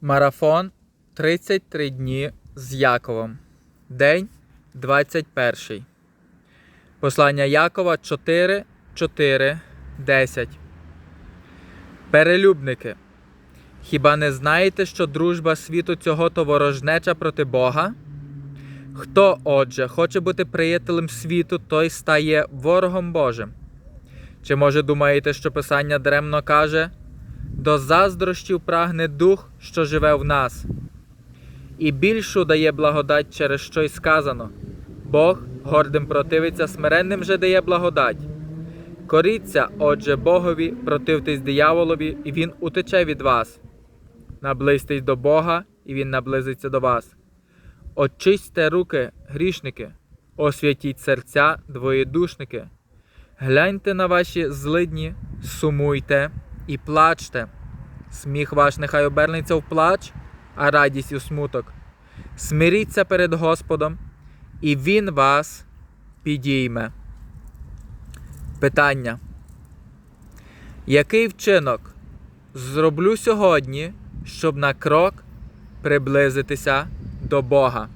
Марафон 33 дні з Яковом. День 21. Послання Якова 4, 4, 10. Перелюбники. Хіба не знаєте, що дружба світу цього то ворожнеча проти Бога? Хто, отже, хоче бути приятелем світу, той стає ворогом Божим. Чи може думаєте, що Писання даремно каже? До заздрощів прагне дух, що живе в нас, і більшу дає благодать, через що й сказано. Бог гордим противиться, смиренним же дає благодать. Коріться, отже, Богові, противтесь дияволові, і він утече від вас. Наблизьтесь до Бога, і він наблизиться до вас. Очистьте руки, грішники, освятіть серця, двоєдушники. Гляньте на ваші злидні, сумуйте і плачте. Сміх ваш нехай обернеться в плач, а радість у смуток. Смиріться перед Господом, і Він вас підійме. Питання. Який вчинок зроблю сьогодні, щоб на крок приблизитися до Бога?